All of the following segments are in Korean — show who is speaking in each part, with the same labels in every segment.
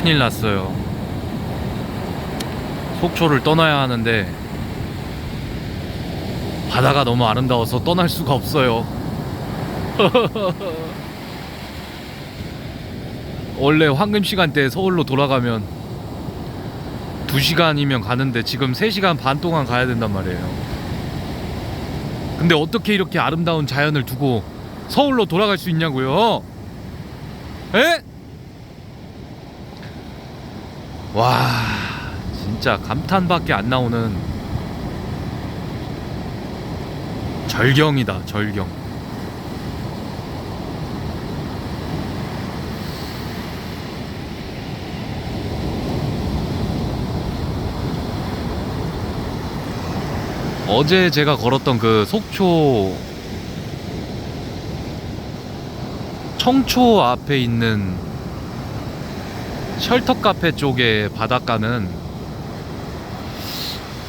Speaker 1: 큰일 났어요. 속초를 떠나야 하는데 바다가 너무 아름다워서 떠날 수가 없어요. 원래 황금 시간대 서울로 돌아가면 2시간이면 가는데 지금 3시간 반 동안 가야 된단 말이에요. 근데 어떻게 이렇게 아름다운 자연을 두고 서울로 돌아갈 수 있냐고요? 에? 와, 진짜 감탄밖에 안 나오는 절경이다, 절경. 어제 제가 걸었던 그 속초 청초 앞에 있는 셜터 카페 쪽의 바닷가는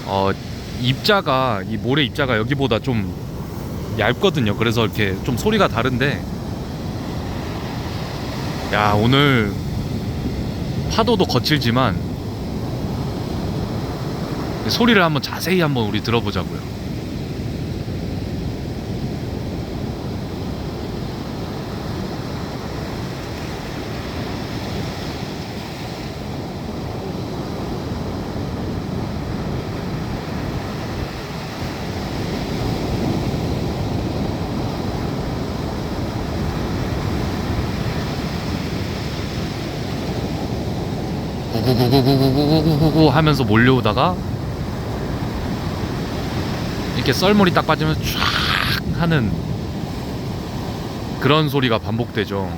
Speaker 1: 어 입자가 이 모래 입자가 여기보다 좀 얇거든요. 그래서 이렇게 좀 소리가 다른데 야 오늘 파도도 거칠지만 소리를 한번 자세히 한번 우리 들어보자고요. 구구구구구구구구구 하면서 몰려오다가 이렇게 썰물이 딱 빠지면 쫙 하는 그런 소리가 반복되죠.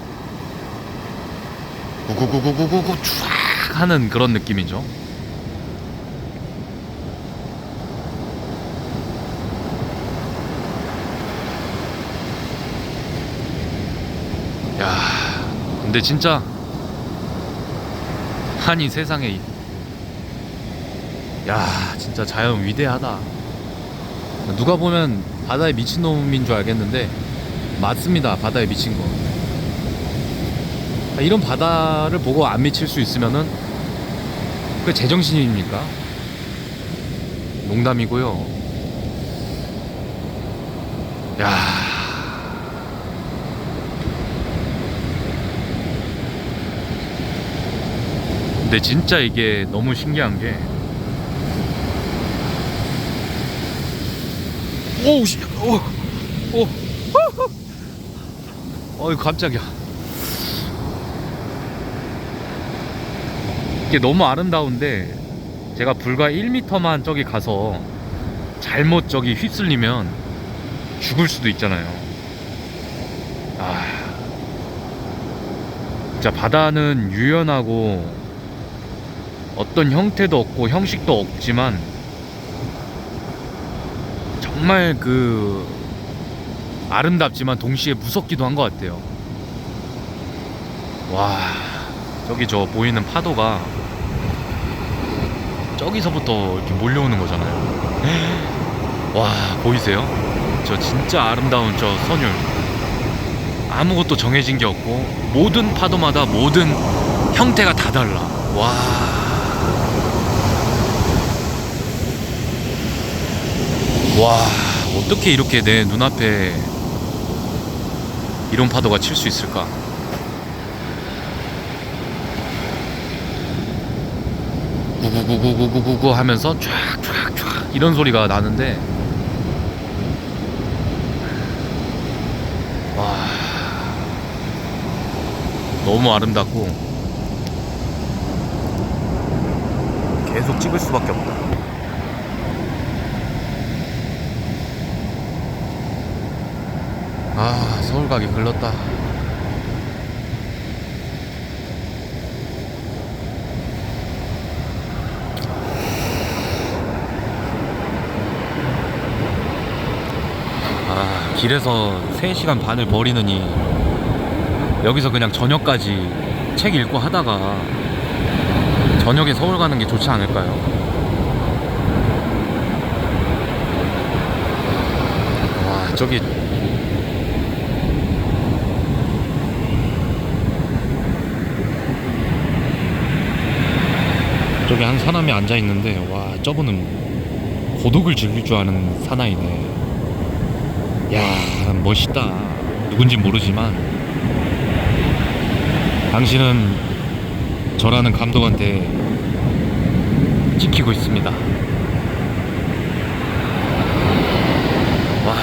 Speaker 1: 구구구구구구구 쫙 하는 그런 느낌이죠. 야, 근데 진짜 아니 세상에 이- 야 진짜 자연 위대하다. 누가 보면 바다에 미친놈인 줄 알겠는데 맞습니다 바다에 미친 거. 아, 이런 바다를 보고 안 미칠 수 있으면은 그 제정신입니까? 농담이고요. 야 근데 진짜 이게 너무 신기한 게 오우 씨, 오, 오, 어이 깜짝이야. 이게 너무 아름다운데 제가 불과 1m만 저기 가서 잘못 저기 휩쓸리면 죽을 수도 있잖아요. 아, 진짜 바다는 유연하고 어떤 형태도 없고 형식도 없지만 정말 그 아름답지만 동시에 무섭기도 한 것 같아요. 와 저기 저 보이는 파도가 저기서부터 이렇게 몰려오는 거잖아요. 와 보이세요? 저 진짜 아름다운 저 선율 아무것도 정해진 게 없고 모든 파도마다 모든 형태가 다 달라. 와. 와 어떻게 이렇게 내 눈앞에 이런 파도가 칠 수 있을까? 구구구구구구구 하면서 쫙쫙쫙 이런 소리가 나는데 와 너무 아름답고 계속 찍을 수밖에 없다. 아 서울 가기 글렀다 아 길에서 3시간 반을 버리느니 여기서 그냥 저녁까지 책 읽고 하다가 저녁에 서울 가는 게 좋지 않을까요? 와 저기 저기 한 사람이 앉아 있는데 와 저분은 고독을 즐길 줄 아는 사나이네. 야 멋있다. 누군지 모르지만 당신은 저라는 감독한테 찍히고 있습니다. 와.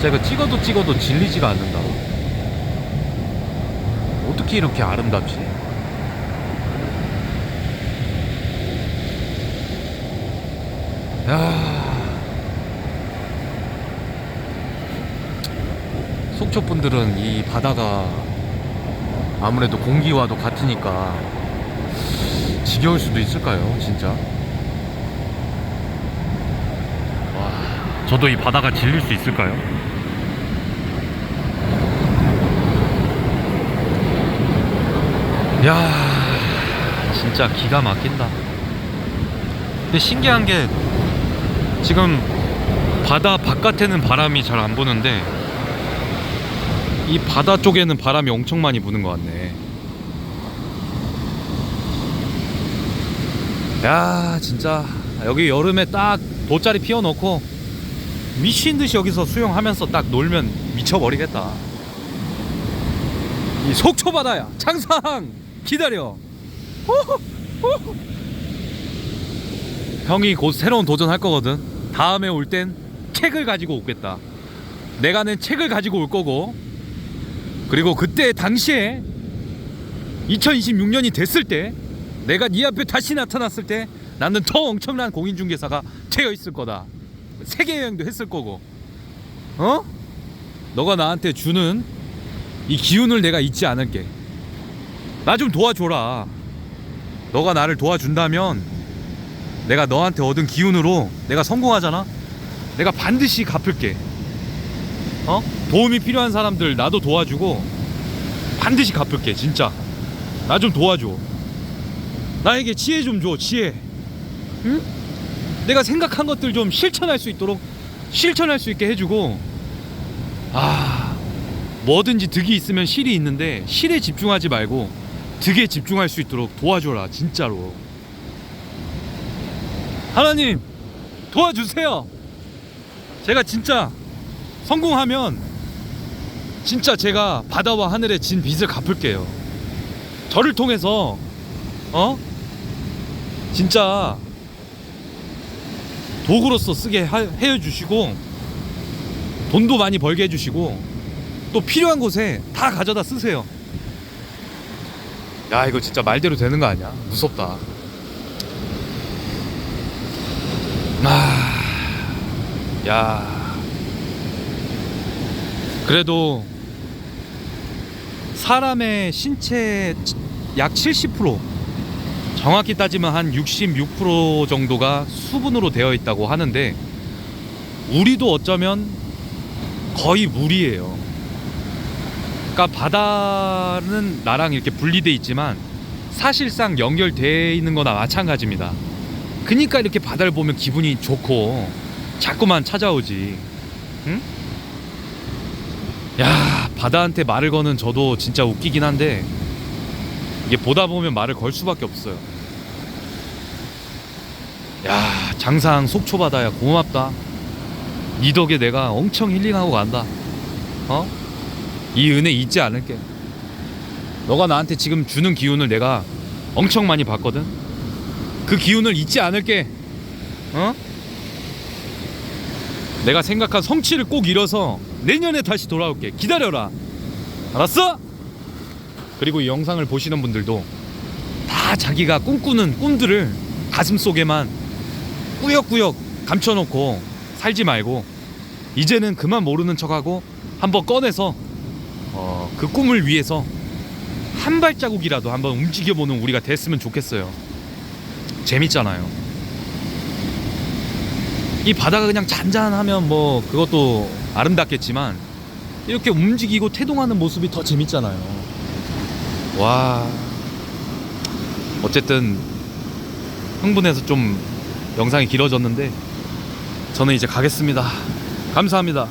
Speaker 1: 제가 찍어도 찍어도 질리지가 않는다. 어떻게 이렇게 아름답지? 야. 속초 분들은 이 바다가 아무래도 공기와도 같으니까 지겨울 수도 있을까요, 진짜? 와, 저도 이 바다가 질릴 수 있을까요? 야, 진짜 기가 막힌다. 근데 신기한 게 지금 바다 바깥에는 바람이 잘 안 부는데 이 바다 쪽에는 바람이 엄청 많이 부는 것 같네. 야, 진짜 여기 여름에 딱 돗자리 피워놓고 미친 듯이 여기서 수영하면서 딱 놀면 미쳐버리겠다. 이 속초 바다야. 창상 기다려. 호호. 형이 곧 새로운 도전 할 거거든. 다음에 올 땐 책을 가지고 오겠다. 내가 낸 책을 가지고 올 거고. 그리고 그때 당시에 2026년이 됐을 때 내가 네 앞에 다시 나타났을 때 나는 더 엄청난 공인중개사가 되어 있을 거다. 세계 여행도 했을 거고. 어? 너가 나한테 주는 이 기운을 내가 잊지 않을게. 나 좀 도와줘라. 너가 나를 도와준다면 내가 너한테 얻은 기운으로 내가 성공하잖아. 내가 반드시 갚을게. 어? 도움이 필요한 사람들 나도 도와주고 반드시 갚을게 진짜. 나 좀 도와줘. 나에게 지혜 좀 줘. 지혜. 응? 내가 생각한 것들 좀 실천할 수 있도록 실천할 수 있게 해주고 아 뭐든지 득이 있으면 실이 있는데 실에 집중하지 말고 득에 집중할 수 있도록 도와줘라 진짜로. 하나님 도와주세요. 제가 진짜 성공하면 진짜 제가 바다와 하늘에 진 빚을 갚을게요. 저를 통해서 어? 진짜 도구로서 쓰게 하- 해주시고 돈도 많이 벌게 해주시고 또 필요한 곳에 다 가져다 쓰세요. 야 이거 진짜 말대로 되는 거 아니야? 무섭다. 아, 야. 그래도 사람의 신체 약 70% 정확히 따지면 한 66% 정도가 수분으로 되어 있다고 하는데 우리도 어쩌면 거의 물이에요. 그러니까 바다는 나랑 이렇게 분리돼 있지만 사실상 연결돼 있는 거나 마찬가지입니다. 그러니까 이렇게 바다를 보면 기분이 좋고 자꾸만 찾아오지. 응? 야, 바다한테 말을 거는 저도 진짜 웃기긴 한데 이게 보다 보면 말을 걸 수밖에 없어요. 야, 장상 속초 바다야 고맙다. 이 덕에 내가 엄청 힐링하고 간다. 어? 이 은혜 잊지 않을게. 너가 나한테 지금 주는 기운을 내가 엄청 많이 받거든. 그 기운을 잊지 않을게. 어? 내가 생각한 성취를 꼭 이뤄서 내년에 다시 돌아올게. 기다려라. 알았어? 그리고 이 영상을 보시는 분들도 다 자기가 꿈꾸는 꿈들을 가슴 속에만 꾸역꾸역 감춰놓고 살지 말고 이제는 그만 모르는 척하고 한번 꺼내서 어, 그 꿈을 위해서 한 발자국이라도 한번 움직여보는 우리가 됐으면 좋겠어요. 재밌잖아요. 이 바다가 그냥 잔잔하면 뭐 그것도 아름답겠지만 이렇게 움직이고 태동하는 모습이 더 재밌잖아요. 와. 어쨌든 흥분해서 좀 영상이 길어졌는데 저는 이제 가겠습니다. 감사합니다.